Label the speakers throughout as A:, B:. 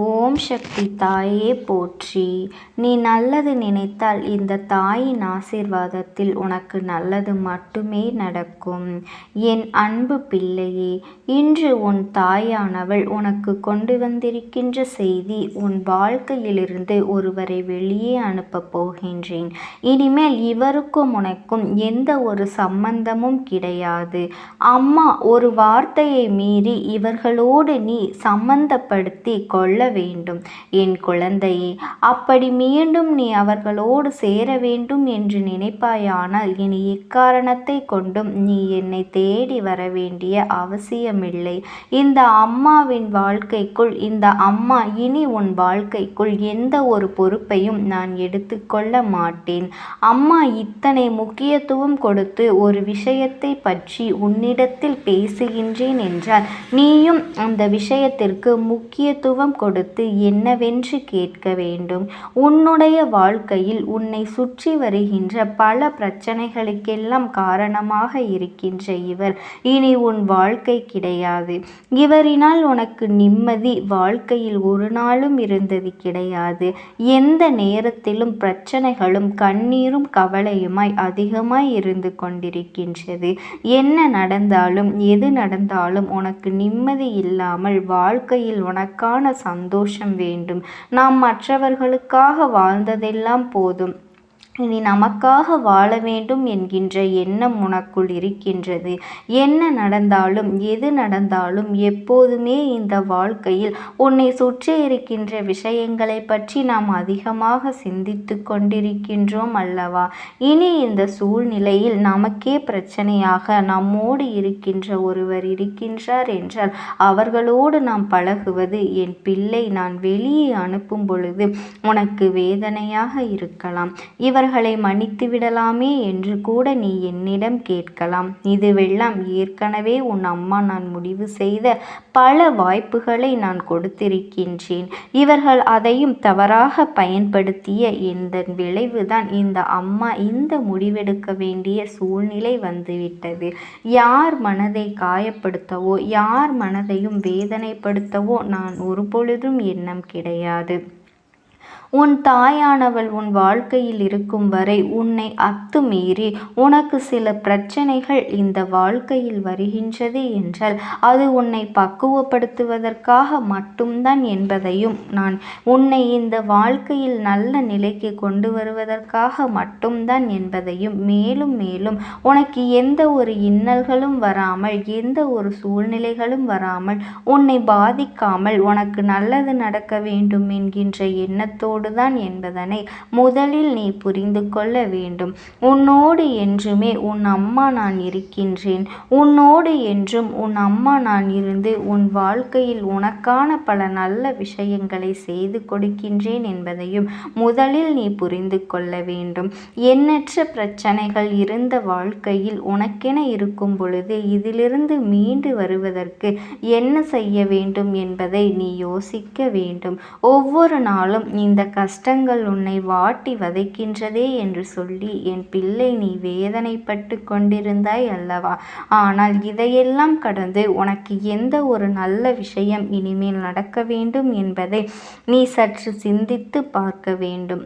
A: ஓம் சக்தி தாயே போற்றி. நீ நல்லது நினைத்தால் இந்த தாயின் ஆசீர்வாதத்தில் உனக்கு நல்லது மட்டுமே நடக்கும். என் அன்பு பிள்ளையே இன்று உன் தாயானவள் உனக்கு கொண்டு வந்திருக்கின்ற செய்தி உன் வாழ்க்கையிலிருந்து ஒருவரை வெளியே அனுப்பப் போகின்றேன். இனிமேல் இவருக்கும் உனக்கும் எந்த ஒரு சம்பந்தமும் கிடையாது. அம்மா ஒரு வார்த்தையை மீறி இவர்களோடு நீ சம்பந்தப்படுத்தி கொள்ள வேண்டும். என் குழந்தையே அப்படி மீண்டும் நீ அவர்களோடு சேர வேண்டும் என்று நினைப்பாயானால் இனி எக்காரணத்தை கொண்டும் நீ என்னை தேடி வர வேண்டிய அவசியமில்லை. இந்த அம்மாவின் வாழ்க்கைக்குள் இந்த அம்மா இனி உன் வாழ்க்கைக்குள் எந்த ஒரு பொறுப்பையும் நான் எடுத்துக்கொள்ள மாட்டேன். அம்மா இத்தனை முக்கியத்துவம் கொடுத்து ஒரு விஷயத்தை பற்றி உன்னிடத்தில் பேசுகின்றேன் என்றால் நீயும் அந்த விஷயத்திற்கு முக்கியத்துவம் கொடுத்து என்னவென்று கேட்க வேண்டும்? உன்னுடைய வாழ்க்கையில் உன்னை சுற்றி வருகின்ற பல பிரச்சனைகளுக்கெல்லாம் காரணமாக இருக்கின்ற இவர். இனி உன் வாழ்க்கை கிடையாது. இவரினால் உனக்கு நிம்மதி வாழ்க்கையில் ஒரு நாளும் இருந்தது கிடையாது. எந்த நேரத்திலும் பிரச்சனைகளும் கண்ணீரும் கவலையுமாய் அதிகமாய் இருந்து கொண்டிருக்கின்றது. என்ன நடந்தாலும் எது நடந்தாலும் உனக்கு நிம்மதி இல்லாமல் வாழ்க்கையில் உனக்கான சந்தோஷம் வேண்டும். நாம் மற்றவர்களுக்காக வாழ்ந்ததெல்லாம் போதும். இனி நமக்காக வாழ வேண்டும் என்கின்ற எண்ணம் உனக்குள் இருக்கின்றது. என்ன நடந்தாலும் எது நடந்தாலும் எப்போதுமே இந்த வாழ்க்கையில் உன்னை சுற்றி இருக்கின்ற விஷயங்களை பற்றி நாம் அதிகமாக சிந்தித்து கொண்டிருக்கின்றோம் அல்லவா? இனி இந்த சூழ்நிலையில் நமக்கே பிரச்சனையாக நம்மோடு இருக்கின்ற ஒருவர் இருக்கின்றார் என்றால் அவர்களோடு நாம் பழகுவது என் பிள்ளை நான் வெளியே அனுப்பும் பொழுது உனக்கு வேதனையாக இருக்கலாம். இவர் அவர்களை மன்னித்து விடலாமே என்று கூட நீ என்னிடம் கேட்கலாம். இதுவெல்லாம் ஏற்கனவே உன் அம்மா நான் முடிவு செய்த பல வாய்ப்புகளை நான் கொடுத்திருக்கின்றேன். இவர்கள் அதையும் தவறாக பயன்படுத்திய இந்த விளைவுதான் இந்த அம்மா இந்த முடிவெடுக்க வேண்டிய சூழ்நிலை வந்துவிட்டது. யார் மனதை காயப்படுத்தவோ யார் மனதையும் வேதனைப்படுத்தவோ நான் ஒரு பொழுதும் எண்ணம் கிடையாது. உன் தாயானவள் உன் வாழ்க்கையில் இருக்கும் வரை உன்னை அத்துமீறி உனக்கு சில பிரச்சனைகள் இந்த வாழ்க்கையில் வருகின்றது என்றால் அது உன்னை பக்குவப்படுத்துவதற்காக மட்டும்தான் என்பதையும் நான் உன்னை இந்த வாழ்க்கையில் நல்ல நிலைக்கு கொண்டு வருவதற்காக மட்டும்தான் என்பதையும் மேலும் மேலும் உனக்கு எந்த ஒரு இன்னல்களும் வராமல் எந்த ஒரு சூழ்நிலைகளும் வராமல் உன்னை பாதிக்காமல் உனக்கு நல்லது நடக்க வேண்டும் என்கின்ற எண்ணத்தோடு உன்னோடுதான் என்பதனை முதலில் நீ புரிந்து கொள்ள வேண்டும். உன்னோடு என்றுமே உன் அம்மா நான் இருக்கின்றேன். உன்னோடு என்றும் உன் அம்மா நான் இருந்து உன் வாழ்க்கையில் உனக்கான பல நல்ல விஷயங்களை செய்து கொடுக்கின்றேன் என்பதையும் முதலில் நீ புரிந்து கொள்ள வேண்டும். எண்ணற்ற பிரச்சனைகள் இருந்த வாழ்க்கையில் உனக்கென இருக்கும் பொழுது இதிலிருந்து மீண்டு வருவதற்கு என்ன செய்ய வேண்டும் என்பதை நீ யோசிக்க வேண்டும். ஒவ்வொரு நாளும் இந்த கஷ்டங்கள் உன்னை வாட்டி வதைக்கின்றதே என்று சொல்லி என் பிள்ளை நீ வேதனைப்பட்டு கொண்டிருந்தாய் அல்லவா? ஆனால் இதையெல்லாம் கடந்து உனக்கு எந்த ஒரு நல்ல விஷயம் இனிமேல் நடக்க வேண்டும் என்பதை நீ சற்று சிந்தித்து பார்க்க வேண்டும்.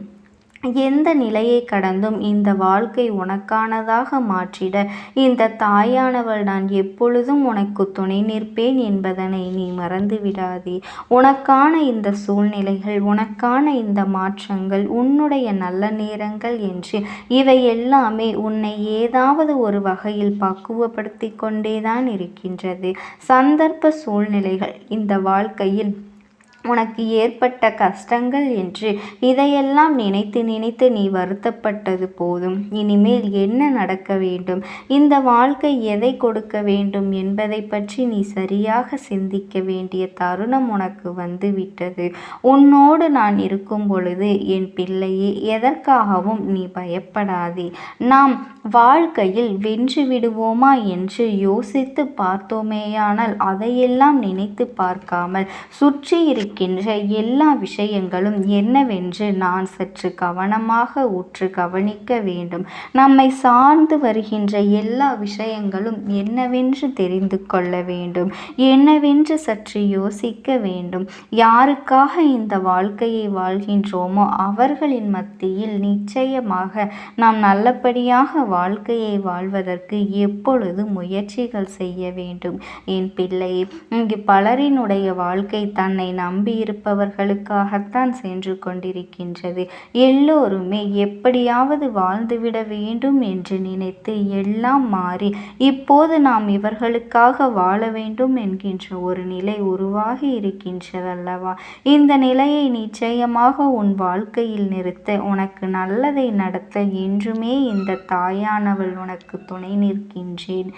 A: எந்த நிலையை கடந்தும் இந்த வாழ்க்கை உனக்கானதாக மாற்றிட. இந்த தாயானவள் நான் எப்பொழுதும் உனக்கு துணை நிற்பேன் என்பதனை நீ மறந்து விடாதே உனக்கான இந்த சூழ்நிலைகள் உனக்கான இந்த மாற்றங்கள் உன்னுடைய நல்ல நேரங்கள் என்று இவை எல்லாமே உன்னை ஏதாவது ஒரு வகையில் பக்குவப்படுத்தி கொண்டேதான் இருக்கின்றது. சந்தர்ப்ப சூழ்நிலைகள் இந்த வாழ்க்கையில் உனக்கு ஏற்பட்ட கஷ்டங்கள் என்று இதையெல்லாம் நினைத்து நினைத்து நீ வருத்தப்பட்டது போதும். இனிமேல் என்ன நடக்க வேண்டும்? இந்த வாழ்க்கை எதை கொடுக்க வேண்டும் என்பதை பற்றி நீ சரியாக சிந்திக்க வேண்டிய தருணம் உனக்கு வந்துவிட்டது. உன்னோடு நான் இருக்கும் பொழுது என் பிள்ளையே எதற்காகவும் நீ பயப்படாதே. நாம் வாழ்க்கையில் வென்று விடுவோமா என்று யோசித்து பார்த்தோமேயானால் அதையெல்லாம் நினைத்து பார்க்காமல் சுற்றி இருக்க இருக்கின்ற எல்லா விஷயங்களும் என்னவென்று நான் சற்று கவனமாக உற்று கவனிக்க வேண்டும். நம்மை சார்ந்து வருகின்ற எல்லா விஷயங்களும் என்னவென்று தெரிந்து கொள்ள வேண்டும். என்னவென்று சற்று யோசிக்க வேண்டும். யாருக்காக இந்த வாழ்க்கையை வாழ்கின்றோமோ அவர்களின் மத்தியில் நிச்சயமாக நாம் நல்லபடியாக வாழ்க்கையை வாழ்வதற்கு எப்பொழுது முயற்சிகள் செய்ய வேண்டும். என் பிள்ளை இங்கு பலரினுடைய வாழ்க்கை தன்னை நம்பியிருப்பவர்களுக்காகத்தான் சென்று கொண்டிருக்கின்றது. எல்லோருமே எப்படியாவது வாழ்ந்துவிட வேண்டும் என்று நினைத்து எல்லாம் மாறி இப்போது நாம் இவர்களுக்காக வாழ வேண்டும் என்கின்ற ஒரு நிலை உருவாகி இருக்கின்றதல்லவா? இந்த நிலையை நிச்சயமாக உன் வாழ்க்கையில் நிறுத்த உனக்கு நல்லதை நடத்த என்றுமே இந்த தாயானவள் உனக்கு துணை நிற்கின்றேன்.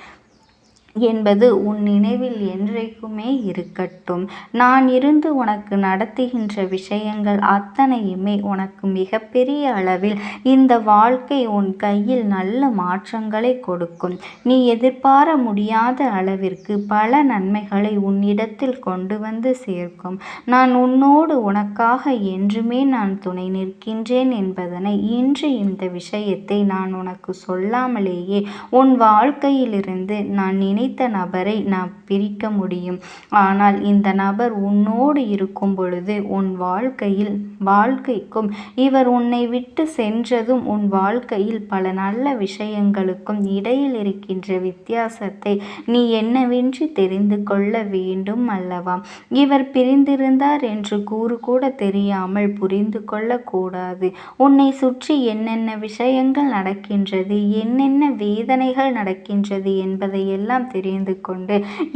A: என்பது உன் நினைவில் என்றைக்குமே இருக்கட்டும். நான் இருந்து உனக்கு நடத்துகின்ற விஷயங்கள் அத்தனையுமே உனக்கு மிகப்பெரிய அளவில் இந்த வாழ்க்கை உன் கையில் நல்ல மாற்றங்களை கொடுக்கும். நீ எதிர்பார முடியாத அளவிற்கு பல நன்மைகளை உன்னிடத்தில் கொண்டு வந்து சேர்க்கும். நான் உன்னோடு உனக்காக என்றுமே நான் துணை நிற்கின்றேன் என்பதனை இன்று இந்த விஷயத்தை நான் உனக்கு சொல்லாமலேயே உன் வாழ்க்கையிலிருந்து நான் நினை நினைத்த நபரை நான் பிரிக்க முடியும். ஆனால் இந்த நபர் உன்னோடு இருக்கும் பொழுது உன் வாழ்க்கையில் வாழ்க்கைக்கும் இவர் உன்னை விட்டு சென்றதும் உன் வாழ்க்கையில் பல நல்ல விஷயங்களுக்கும் இடையில் இருக்கின்ற வித்தியாசத்தை நீ என்னவென்று தெரிந்து கொள்ள வேண்டும் அல்லவா? இவர் பிரிந்திருந்தார் என்று கூறு கூட தெரியாமல் புரிந்து கொள்ளக்கூடாது. உன்னை சுற்றி என்னென்ன விஷயங்கள் நடக்கின்றது என்னென்ன வேதனைகள் நடக்கின்றது என்பதையெல்லாம் தெரிந்து கொண்டு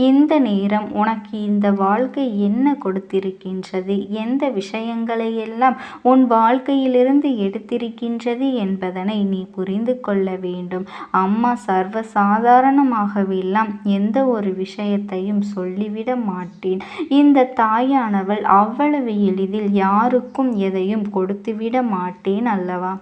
A: இந்த நேரம் உனக்கு இந்த வாழ்க்கை என்ன கொடுத்திருக்கின்றது? எந்த விஷயங்களை எல்லாம் உன் வாழ்க்கையிலிருந்து எடுத்திருக்கின்றது என்பதனை நீ புரிந்து கொள்ள வேண்டும். அம்மா சர்வ சாதாரணமாகவெல்லாம் எந்த ஒரு விஷயத்தையும் சொல்லிவிட மாட்டேன். இந்த தாயானவள் அவ்வளவு எளிதில் யாருக்கும் எதையும் கொடுத்துவிட மாட்டேன் அல்லவா?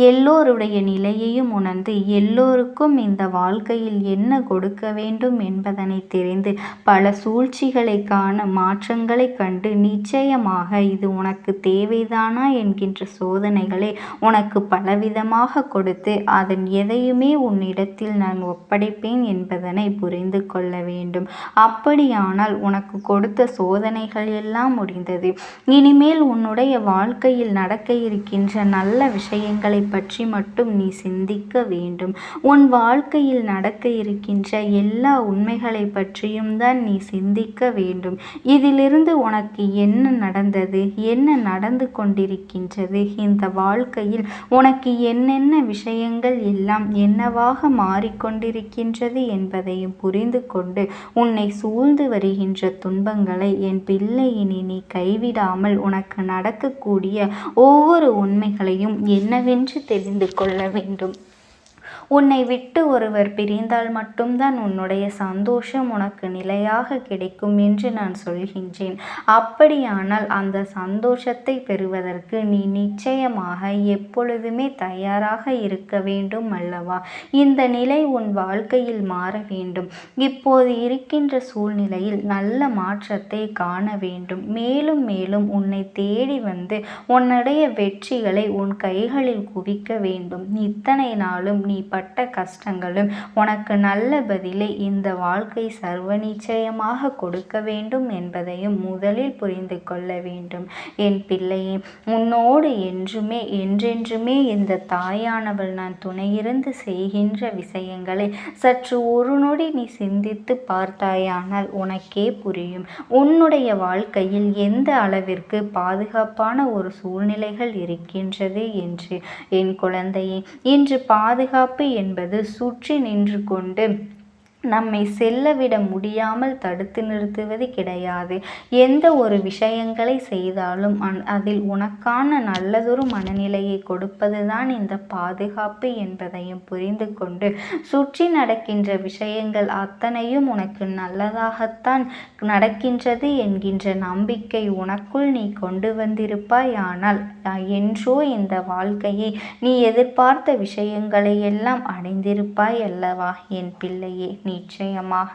A: எல்லோருடைய நிலையையும் உணர்ந்து எல்லோருக்கும் இந்த வாழ்க்கையில் என்ன கொடுக்க வேண்டும் என்பதனை தெரிந்து பல சூழ்ச்சிகளை காண மாற்றங்களை கண்டு நிச்சயமாக இது உனக்கு தேவைதானா என்கின்ற சோதனைகளை உனக்கு பலவிதமாக கொடுத்து அதன் எதையுமே உன்னிடத்தில் நான் ஒப்படைப்பேன் என்பதனை புரிந்து கொள்ள வேண்டும். அப்படியானால் உனக்கு கொடுத்த சோதனைகள் எல்லாம் முடிந்தது. இனிமேல் உன்னுடைய வாழ்க்கையில் நடக்க இருக்கின்ற நல்ல விஷயங்கள் பற்றி மட்டும் நீ சிந்திக்க வேண்டும். உன் வாழ்க்கையில் நடக்க இருக்கின்ற எல்லா உண்மைகளை பற்றியும் தான் நீ சிந்திக்க வேண்டும். இதிலிருந்து உனக்கு என்ன நடந்தது? என்ன நடந்து கொண்டிருக்கின்றது? இந்த வாழ்க்கையில் உனக்கு என்னென்ன விஷயங்கள் எல்லாம் என்னவாக மாறிக்கொண்டிருக்கின்றது என்பதையும் புரிந்து கொண்டு உன்னை சூழ்ந்து வருகின்ற துன்பங்களை என் பிள்ளையினி நீ கைவிடாமல் உனக்கு நடக்கக்கூடிய ஒவ்வொரு உண்மைகளையும் என்னவென்று என்று தெரிந்து கொள்ள வேண்டும். உன்னை விட்டு ஒருவர் பிரிந்தால் மட்டும்தான் உன்னுடைய சந்தோஷம் உனக்கு நிலையாக கிடைக்கும் என்று நான் சொல்கின்றேன். அப்படியானால் அந்த சந்தோஷத்தை பெறுவதற்கு நீ நிச்சயமாக எப்பொழுதுமே தயாராக இருக்க வேண்டும் அல்லவா? இந்த நிலை உன் வாழ்க்கையில் மாற வேண்டும். இப்போது இருக்கின்ற சூழ்நிலையில் நல்ல மாற்றத்தை காண வேண்டும். மேலும் மேலும் உன்னை தேடி வந்து உன்னுடைய வெற்றிகளை உன் கைகளில் குவிக்க வேண்டும். இத்தனை நாளும் நீ பட்ட கஷ்டங்களும் உனக்கு நல்ல பதிலை இந்த வாழ்க்கை சர்வ நிச்சயமாக கொடுக்க வேண்டும் என்பதையும் முதலில் புரிந்து கொள்ள வேண்டும். என் பிள்ளையே உன்னோடு என்றுமே என்றென்றுமே இந்த தாயானவள் நான் துணையிருந்து செய்கின்ற விஷயங்களை சற்று ஒரு நொடி நீ சிந்தித்து பார்த்தாயானால் உனக்கே புரியும். உன்னுடைய வாழ்க்கையில் எந்த அளவிற்கு பாதுகாப்பான ஒரு சூழ்நிலைகள் இருக்கின்றது என்று. என் குழந்தையே இன்று பாதுகாப்பு என்பது சுற்றி நின்று கொண்டு நம்மை செல்லவிட முடியாமல் தடுத்து நிறுத்துவது கிடையாது. எந்த ஒரு விஷயங்களை செய்தாலும் அந் அதில் உனக்கான நல்லதொரு மனநிலையை கொடுப்பது தான் இந்த பாதுகாப்பு என்பதையும் புரிந்து கொண்டு சுற்றி நடக்கின்ற விஷயங்கள் அத்தனையும் உனக்கு நல்லதாகத்தான் நடக்கின்றது என்கின்ற நம்பிக்கை உனக்குள் நீ கொண்டு வந்திருப்பாய். ஆனால் என்றோ இந்த வாழ்க்கையை நீ எதிர்பார்த்த விஷயங்களை எல்லாம் அடைந்திருப்பாய் அல்லவா என் பிள்ளையே? நீ நிச்சயமாக.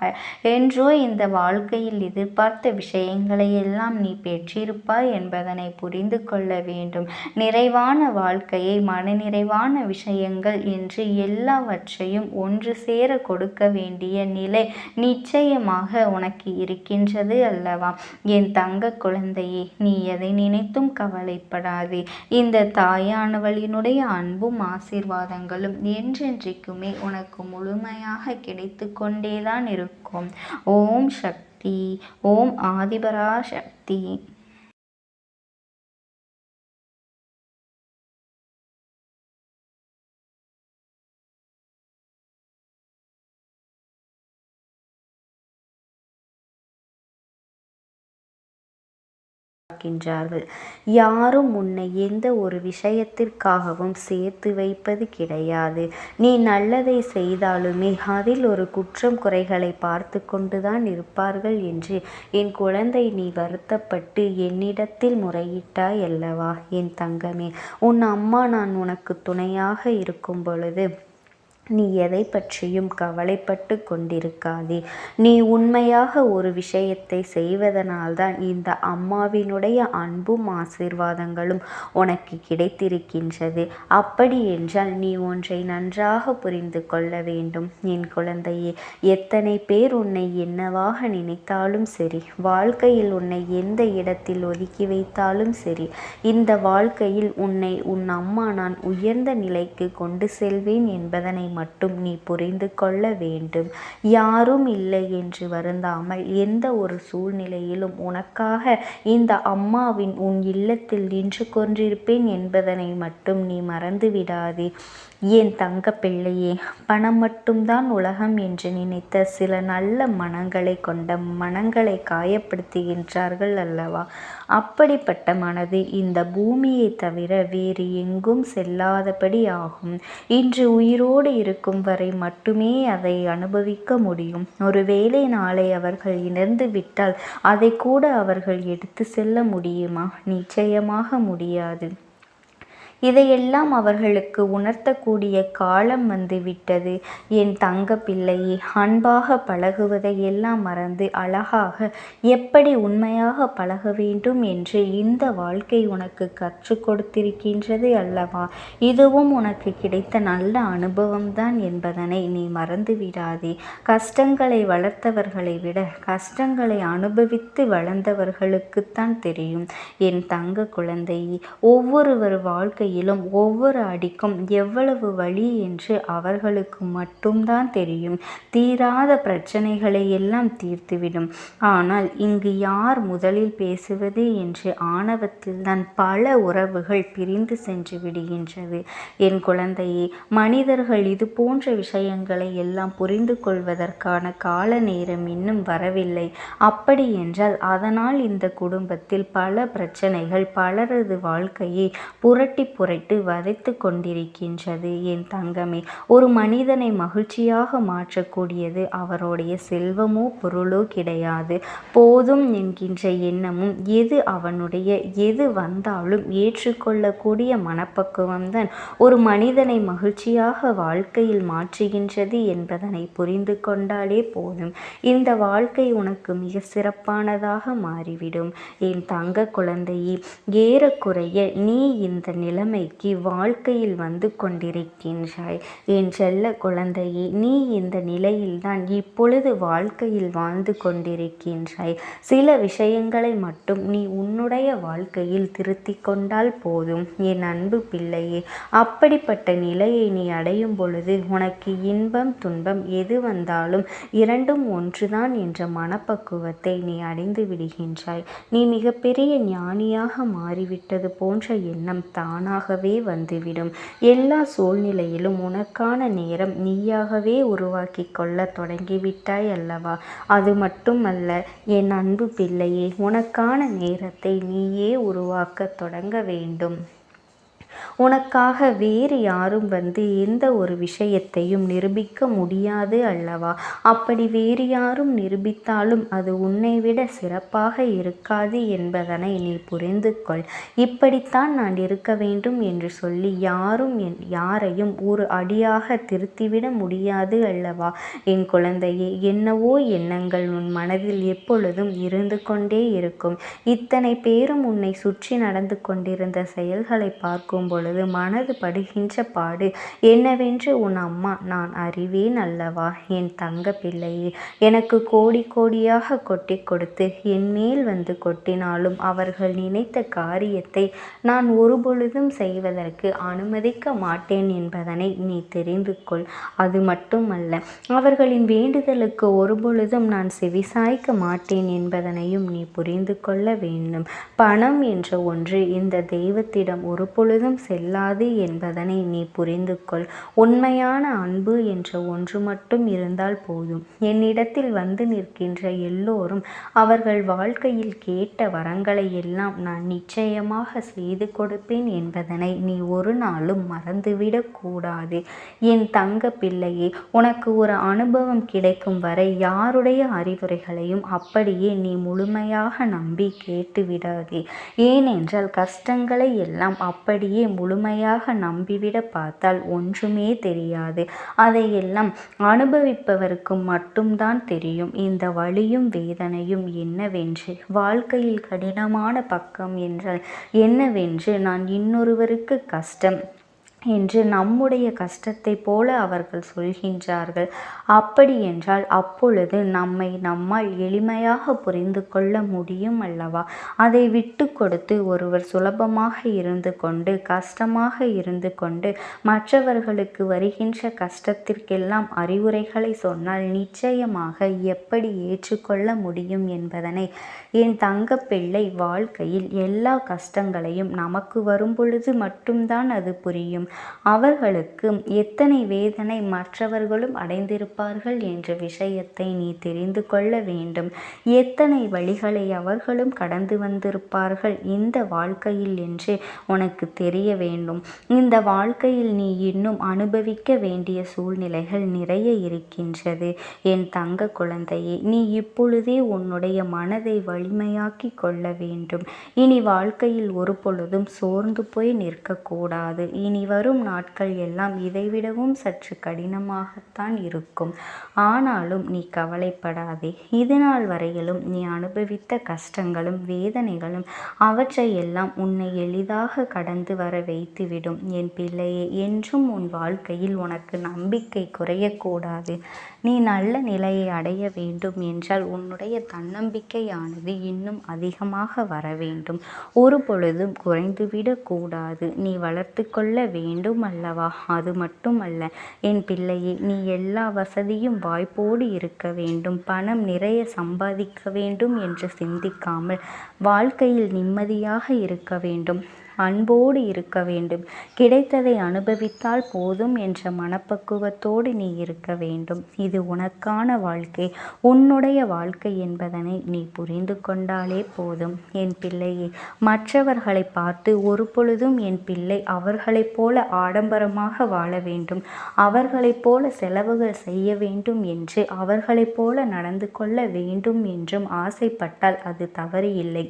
A: என்றோ இந்த வாழ்க்கையில் எதிர்பார்த்த விஷயங்களை எல்லாம் நீ பெற்றிருப்பாய் என்பதனை புரிந்து கொள்ள வேண்டும். நிறைவான வாழ்க்கையை மனநிறைவான விஷயங்கள் என்று எல்லாவற்றையும் ஒன்று சேர கொடுக்க வேண்டிய நிலை நிச்சயமாக உனக்கு இருக்கின்றது அல்லவா? என் தங்க குழந்தையே நீ எதை நினைத்தும் கவலைப்படாதே. இந்த தாயானவளினுடைய அன்பும் ஆசீர்வாதங்களும் என்றென்றைக்குமே உனக்கு முழுமையாக கிடைத்து கொண்டேதான் இருக்கும். ஓம் சக்தி ஓம் ஆதிபரா சக்தி பார்க்கின்றார்கள் யாரும் உன்னை எந்த ஒரு விஷயத்திற்காகவும் சேர்த்து வைப்பது கிடையாது. நீ நல்லதை செய்தாலுமே அதில் ஒரு குற்றம் குறைகளை பார்த்து கொண்டுதான் இருப்பார்கள் என்று என் குழந்தை நீ வருத்தப்பட்டு என்னிடத்தில் முறையிட்டாய் அல்லவா? என் தங்கமே உன் அம்மா நான் உனக்கு துணையாக இருக்கும் பொழுது நீ எதை பற்றியும் கவலைப்பட்டு கொண்டிருக்காதே. நீ உண்மையாக ஒரு விஷயத்தை செய்வதனால்தான் இந்த அம்மாவினுடைய அன்பும் ஆசீர்வாதங்களும் உனக்கு கிடைத்திருக்கின்றது. அப்படி என்றால் நீ ஒன்றை நன்றாக புரிந்து கொள்ள வேண்டும். என் குழந்தையே எத்தனை பேர் உன்னை என்னவாக நினைத்தாலும் சரி வாழ்க்கையில் உன்னை எந்த இடத்தில் ஒதுக்கி வைத்தாலும் சரி இந்த வாழ்க்கையில் உன்னை உன் அம்மா நான் உயர்ந்த நிலைக்கு கொண்டு செல்வேன் என்பதனை மட்டும் நீ புரிந்து கொள்ள வேண்டும். யாரும் இல்லை என்று வருந்தாமல் எந்த ஒரு சூழ்நிலையிலும் உனக்காக இந்த அம்மாவின் உன் இல்லத்தில் நின்று கொண்டிருப்பேன் என்பதனை மட்டும் நீ மறந்து விடாதே என் தங்க பிள்ளையே? பணம் மட்டும்தான் உலகம் என்று நினைத்த சில நல்ல மனங்களை கொண்ட மனங்களை காயப்படுத்துகின்றார்கள் அல்லவா? அப்படிப்பட்ட மனது இந்த பூமியை தவிர வேறு எங்கும் செல்லாதபடி ஆகும். இன்று உயிரோடு இருக்கும் வரை மட்டுமே அதை அனுபவிக்க முடியும். ஒருவேளை நாளை அவர்கள் இணர்ந்து விட்டால் அதை கூட அவர்கள் எடுத்து செல்ல முடியுமா? நிச்சயமாக முடியாது. இதையெல்லாம் அவர்களுக்கு உணர்த்தக்கூடிய காலம் வந்துவிட்டது. என் தங்க பிள்ளையே அன்பாக பழகுவதை எல்லாம் மறந்து அழகாக எப்படி உண்மையாக பழக வேண்டும் என்று இந்த வாழ்க்கை உனக்கு கற்றுக் கொடுத்திருக்கின்றது அல்லவா? இதுவும் உனக்கு கிடைத்த நல்ல அனுபவம்தான் என்பதனை நீ மறந்து விடாதே கஷ்டங்களை வளர்த்தவர்களை விட கஷ்டங்களை அனுபவித்து வளர்ந்தவர்களுக்குத்தான் தெரியும். என் தங்க குழந்தை ஒவ்வொருவர் வாழ்க்கை வாழ்க்கையிலும் ஒவ்வொரு அடிக்கும் எவ்வளவு வழி என்று அவர்களுக்கு மட்டும்தான் தெரியும். தீராத பிரச்சனைகளை எல்லாம் தீர்த்துவிடும். ஆனால் இங்கு யார் முதலில் பேசுவது என்று ஆணவத்தில் தான் பல உறவுகள் பிரிந்து சென்று விடுகின்றது. என் குழந்தையே மனிதர்கள் இது போன்ற விஷயங்களை எல்லாம் புரிந்து கொள்வதற்கான கால நேரம் இன்னும் வரவில்லை. அப்படி என்றால் அதனால் இந்த குடும்பத்தில் பல பிரச்சனைகள் பலரது வாழ்க்கையை புரட்டி புரட்டு வதைத்து கொண்டிருக்கின்றது. என் தங்கமே ஒரு மனிதனை மகிழ்ச்சியாக மாற்றக்கூடியது அவருடைய செல்வமோ பொருளோ கிடையாது. போதும் என்கின்ற எண்ணமும் எது அவனுடைய எது வந்தாலும் ஏற்றுக்கொள்ளக்கூடிய மனப்பக்குவம்தான் ஒரு மனிதனை மகிழ்ச்சியாக வாழ்க்கையில் மாற்றுகின்றது என்பதனை புரிந்து கொண்டாலே போதும். இந்த வாழ்க்கை உனக்கு மிக சிறப்பானதாக மாறிவிடும். என் தங்க குழந்தையே ஏறக்குறைய நீ இந்த நிலைமை நிலைமைக்கு வாழ்க்கையில் வந்து கொண்டிருக்கின்றாய். என் செல்ல குழந்தையே நீ இந்த நிலையில்தான் இப்பொழுது வாழ்க்கையில் வாழ்ந்து கொண்டிருக்கின்றாய். சில விஷயங்களை மட்டும் நீ உன்னுடைய வாழ்க்கையில் திருத்தி கொண்டால் போதும். என் அன்பு பிள்ளையே அப்படிப்பட்ட நிலையை நீ அடையும் பொழுது உனக்கு இன்பம் துன்பம் எது வந்தாலும் இரண்டும் ஒன்றுதான் என்ற மனப்பக்குவத்தை நீ அடைந்து விடுகின்றாய். நீ மிகப்பெரிய ஞானியாக மாறிவிட்டது போன்ற எண்ணம் தானாக தானாகவே வந்துவிடும். எல்லா சூழ்நிலையிலும் உனக்கான நேரம் நீயாகவே உருவாக்கி கொள்ள தொடங்கிவிட்டாய் அல்லவா? அது மட்டுமல்ல என் அன்பு பிள்ளையே உனக்கான நேரத்தை நீயே உருவாக்க தொடங்க வேண்டும். உனக்காக வேறு யாரும் வந்து எந்த ஒரு விஷயத்தையும் நிரூபிக்க முடியாது அல்லவா? அப்படி வேறு யாரும் நிரூபித்தாலும் அது உன்னை விட சிறப்பாக இருக்காது என்பதனை நீ புரிந்து கொள். இப்படித்தான் நான் இருக்க வேண்டும் என்று சொல்லி யாரும் என் யாரையும் ஒரு அடியாக திருத்திவிட முடியாது அல்லவா? என் குழந்தையே என்னவோ எண்ணங்கள் உன் மனதில் எப்பொழுதும் இருந்து கொண்டே இருக்கும். இத்தனை பேரும் உன்னை சுற்றி நடந்து கொண்டிருந்த செயல்களை பார்க்கும் பொழுது மனது படுகின்ற பாடு என்னவென்று உன் அம்மா? நான் அறிவேன் அல்லவா? என் தங்க பிள்ளையே எனக்கு கோடி கோடியாக கொட்டி கொடுத்து என் மேல் வந்து கொட்டினாலும் அவர்கள் நினைத்த காரியத்தை நான் ஒருபொழுதும் செய்வதற்கு அனுமதிக்க மாட்டேன் என்பதனை நீ தெரிந்து கொள். அது மட்டுமல்ல அவர்களின் வேண்டுதலுக்கு ஒருபொழுதும் நான் செவிசாய்க்க மாட்டேன் என்பதனையும் நீ புரிந்து கொள்ள வேண்டும். பணம் என்ற ஒன்று இந்த தெய்வத்திடம் ஒரு பொழுதும் செல்லாது என்பதனை நீ புரிந்து கொள் உண்மையான அன்பு என்ற ஒன்று மட்டும் இருந்தால் போதும். என்னிடத்தில் வந்து நிற்கின்ற எல்லோரும் அவர்கள் வாழ்க்கையில் கேட்ட வரங்களை எல்லாம் நான் நிச்சயமாக செய்து கொடுப்பேன் என்பதனை நீ ஒரு நாளும் மறந்துவிடக்கூடாது என் தங்க பிள்ளையே உனக்கு ஒரு அனுபவம் கிடைக்கும் வரை யாருடைய அறிவுரைகளையும் அப்படியே நீ முழுமையாக நம்பி கேட்டுவிடாதே. ஏனென்றால் கஷ்டங்களை எல்லாம் அப்படியே முழுமையாக நம்பிவிட பார்த்தால் ஒன்றுமே தெரியாது. அதையெல்லாம் அனுபவிப்பவருக்கு மட்டும்தான் தெரியும். இந்த வழியும் வேதனையும் என்னவென்று? வாழ்க்கையில் கடினமான பக்கம் என்றால் என்னவென்று? நான் இன்னொருவருக்கு கஷ்டம் என்று நம்முடைய கஷ்டத்தை போல அவர்கள் சொல்கின்றார்கள். அப்படி என்றால் அப்பொழுது நம்மை நம்மால் எளிமையாக புரிந்து கொள்ள முடியும் அல்லவா? அதை விட்டு கொடுத்து ஒருவர் சுலபமாக இருந்து கொண்டு கஷ்டமாக இருந்து கொண்டு மற்றவர்களுக்கு வருகின்ற கஷ்டத்திற்கெல்லாம் அறிவுரைகளை சொன்னால் நிச்சயமாக எப்படி ஏற்றுக்கொள்ள முடியும் என்பதனை என் தங்கப்பிள்ளை வாழ்க்கையில் எல்லா கஷ்டங்களையும் நமக்கு வரும் பொழுது மட்டும்தான் அது புரியும். அவர்களுக்கு எத்தனை வேதனை மற்றவர்களும் அடைந்திருப்பார்கள் என்ற விஷயத்தை நீ தெரிந்து கொள்ள வேண்டும். எத்தனை வழிகளை அவர்களும் கடந்து வந்திருப்பார்கள் இந்த வாழ்க்கையில் என்று உனக்கு தெரிய வேண்டும். இந்த வாழ்க்கையில் நீ இன்னும் அனுபவிக்க வேண்டிய சூழ்நிலைகள் நிறைய இருக்கின்றது. என் தங்க குழந்தையே நீ இப்பொழுதே உன்னுடைய மனதை வலிமையாக்கி கொள்ள வேண்டும். இனி வாழ்க்கையில் ஒரு பொழுதும் சோர்ந்து போய் நிற்கக்கூடாது. இனி வரும் நாட்கள் எல்லாம் இதைவிடவும் சற்று கடினமாகத்தான் இருக்கும். ஆனாலும் நீ கவலைப்படாதே. இதுநாள் வரையிலும் நீ அனுபவித்த கஷ்டங்களும் வேதனைகளும் அவற்றை எல்லாம் உன்னை எளிதாக கடந்து வர வைத்துவிடும். என் பிள்ளையே என்றும் உன் வாழ்க்கையில் உனக்கு நம்பிக்கை குறையக்கூடாது. நீ நல்ல நிலையை அடைய வேண்டும் என்றால் உன்னுடைய தன்னம்பிக்கையானது இன்னும் அதிகமாக வர வேண்டும். ஒரு பொழுதும் குறைந்துவிடக்கூடாது. நீ வளர்த்து கொள்ள வேண்டும் வேண்டும் அல்லவா அது மட்டுமல்ல என் பிள்ளையே நீ எல்லா வசதியும் வாய்ப்போடு இருக்க வேண்டும். பணம் நிறைய சம்பாதிக்க வேண்டும் என்று சிந்திக்காமல் வாழ்க்கையில் நிம்மதியாக இருக்க வேண்டும். அன்போடு இருக்க வேண்டும். கிடைத்ததை அனுபவித்தால் போதும் என்ற மனப்பக்குவத்தோடு நீ இருக்க வேண்டும். இது உனக்கான வாழ்க்கை. உன்னுடைய வாழ்க்கை என்பதனை நீ புரிந்து கொண்டாலே போதும். என் பிள்ளையே மற்றவர்களை பார்த்து ஒரு பொழுதும் என் பிள்ளை அவர்களைப் போல ஆடம்பரமாக வாழ வேண்டும். அவர்களைப் போல செலவுகள் செய்ய வேண்டும் என்று அவர்களைப் போல நடந்து கொள்ள வேண்டும் என்றும் ஆசைப்பட்டால் அது தவறு இல்லை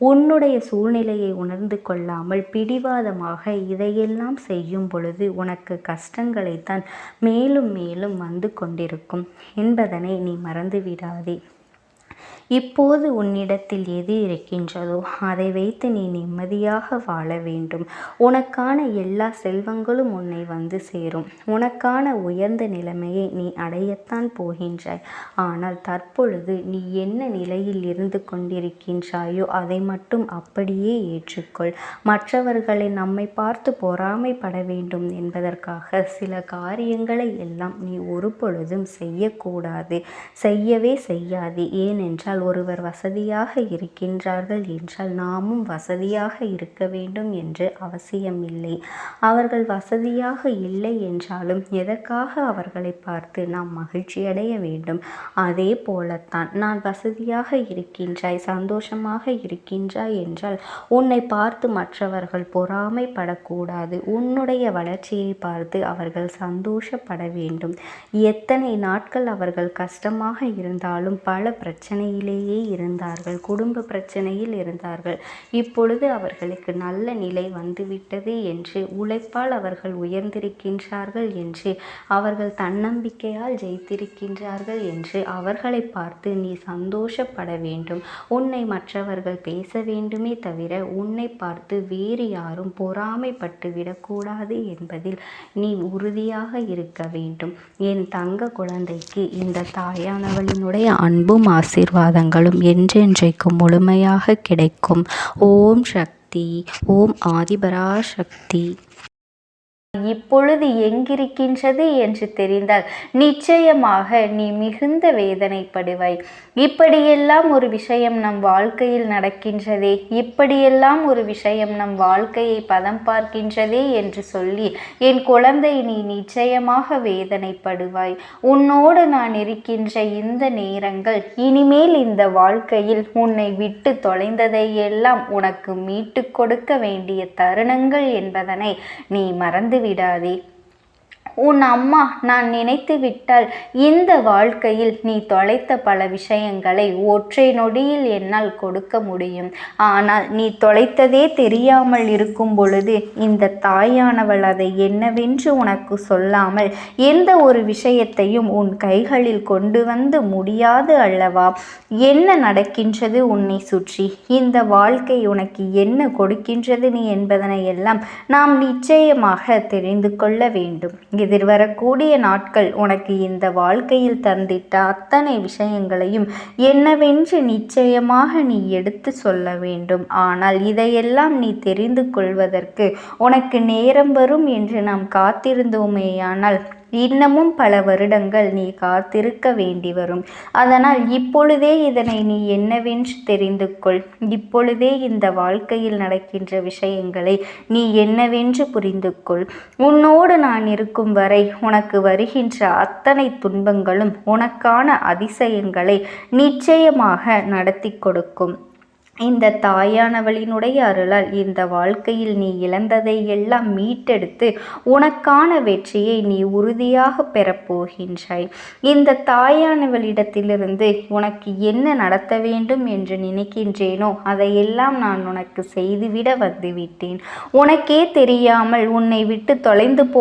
A: உன்னுடைய சூழ்நிலையை உணர்ந்து கொள்ளாமல் பிடிவாதமாக இதையெல்லாம் செய்யும் பொழுது உனக்கு கஷ்டங்களைத்தான் மேலும் மேலும் வந்து கொண்டிருக்கும் என்பதனை நீ மறந்துவிடாதே. இப்போது உன்னிடத்தில் எது இருக்கின்றதோ அதை வைத்து நீ நிம்மதியாக வாழ வேண்டும். உனக்கான எல்லா செல்வங்களும் உன்னை வந்து சேரும். உனக்கான உயர்ந்த நிலைமையை நீ அடையத்தான் போகின்றாய். ஆனால் தற்பொழுது நீ என்ன நிலையில் இருந்து கொண்டிருக்கின்றாயோ அதை மட்டும் அப்படியே ஏற்றுக்கொள். மற்றவர்களை நம்மை பார்த்து பொறாமைப்பட வேண்டும் என்பதற்காக சில காரியங்களை எல்லாம் நீ ஒரு பொழுதும் செய்யக்கூடாது. செய்யவே செய்யாது. ஏனென்றால் ஆனால் ஒருவர் வசதியாக இருக்கின்றார்கள் என்றால் நாமும் வசதியாக இருக்க வேண்டும் என்று அவசியமில்லை அவர்கள் வசதியாக இல்லை என்றாலும் எதற்காக அவர்களை பார்த்து நாம் மகிழ்ச்சியடைய வேண்டும்? அதே போலத்தான் நான் வசதியாக இருக்கின்றாய் சந்தோஷமாக இருக்கின்றாய் என்றால் உன்னை பார்த்து மற்றவர்கள் பொறாமைப்படக்கூடாது. உன்னுடைய வளர்ச்சியை பார்த்து அவர்கள் சந்தோஷப்பட வேண்டும். எத்தனை நாட்கள் அவர்கள் கஷ்டமாக இருந்தாலும் பல பிரச்சனையில் நிலையிலேயே இருந்தார்கள் குடும்ப பிரச்சனையில் இருந்தார்கள். இப்பொழுது அவர்களுக்கு நல்ல நிலை வந்துவிட்டது என்று உழைப்பால் அவர்கள் உயர்ந்திருக்கின்றார்கள் என்று அவர்கள் தன்னம்பிக்கையால் ஜெயித்திருக்கின்றார்கள் என்று அவர்களை பார்த்து நீ சந்தோஷப்பட வேண்டும். உன்னை மற்றவர்கள் பேச வேண்டுமே தவிர உன்னை பார்த்து வேறு யாரும் பொறாமைப்பட்டு விடக்கூடாது என்பதில் நீ உறுதியாக இருக்க வேண்டும். என் தங்க குழந்தைக்கு இந்த தாயானவளினுடைய அன்பும் ஆசீர்வாதம் ஆசீர்வாதங்களும் என்றென்றைக்கும் முழுமையாக கிடைக்கும். ஓம் சக்தி ஓம் ஆதிபரா சக்தி இப்பொழுது எங்கிருக்கின்றது என்று தெரிந்தால் நிச்சயமாக நீ மிகுந்த வேதனைப்படுவாய். இப்படியெல்லாம் ஒரு விஷயம் நம் வாழ்க்கையில் நடக்கின்றதே. இப்படியெல்லாம் ஒரு விஷயம் நம் வாழ்க்கையை பதம் பார்க்கின்றதே என்று சொல்லி என் குழந்தை நீ நிச்சயமாக வேதனைப்படுவாய். உன்னோடு நான் இருக்கின்ற இந்த நேரங்கள் இனிமேல் இந்த வாழ்க்கையில் உன்னை விட்டு தொலைந்ததை எல்லாம் உனக்கு மீட்டு கொடுக்க வேண்டிய தருணங்கள் என்பதனை நீ மறந்து விடாதே. உன் அம்மா நான் நினைத்து விட்டால் இந்த வாழ்க்கையில் நீ தொலைத்த பல விஷயங்களை ஒற்றை நொடியில் என்னால் கொடுக்க முடியும். ஆனால் நீ தொலைத்ததே தெரியாமல் இருக்கும் பொழுது இந்த தாயானவள் அதை என்னவென்று உனக்கு சொல்லாமல் எந்த ஒரு விஷயத்தையும் உன் கைகளில் கொண்டு வந்து முடியாது அல்லவா? என்ன நடக்கின்றது உன்னை சுற்றி? இந்த வாழ்க்கை உனக்கு என்ன கொடுக்கின்றது நீ என்பதனை எல்லாம் நாம் நிச்சயமாக தெரிந்து கொள்ள வேண்டும். எதிர்வரக்கூடிய நாட்கள் உனக்கு இந்த வாழ்க்கையில் தந்திட்ட அத்தனை விஷயங்களையும் என்னவென்று நிச்சயமாக நீ எடுத்து சொல்ல வேண்டும். ஆனால் இதையெல்லாம் நீ தெரிந்து கொள்வதற்கு உனக்கு நேரம் வரும் என்று நாம் காத்திருந்தோமேயானால் இன்னமும் பல வருடங்கள் நீ காத்திருக்க வேண்டி வரும். அதனால் இப்பொழுதே இதனை நீ என்னவென்று தெரிந்து கொள். இப்பொழுதே இந்த வாழ்க்கையில் நடக்கின்ற விஷயங்களை நீ என்னவென்று புரிந்து கொள். உன்னோடு நான் இருக்கும் வரை உனக்கு வருகின்ற அத்தனை துன்பங்களும் உனக்கான அதிசயங்களை நிச்சயமாக நடத்தி கொடுக்கும். இந்த தாயானவளினுடைய அருளால் இந்த வாழ்க்கையில் நீ இழந்ததை எல்லாம் மீட்டெடுத்து உனக்கான வெற்றியை நீ உறுதியாக பெறப்போகின்றாய் இந்த தாயானவளிடத்திலிருந்து உனக்கு என்ன நடத்த வேண்டும் என்று நினைக்கின்றேனோ அதையெல்லாம் நான் உனக்கு செய்துவிட வந்துவிட்டேன். உனக்கே தெரியாமல் உன்னை விட்டு தொலைந்து போ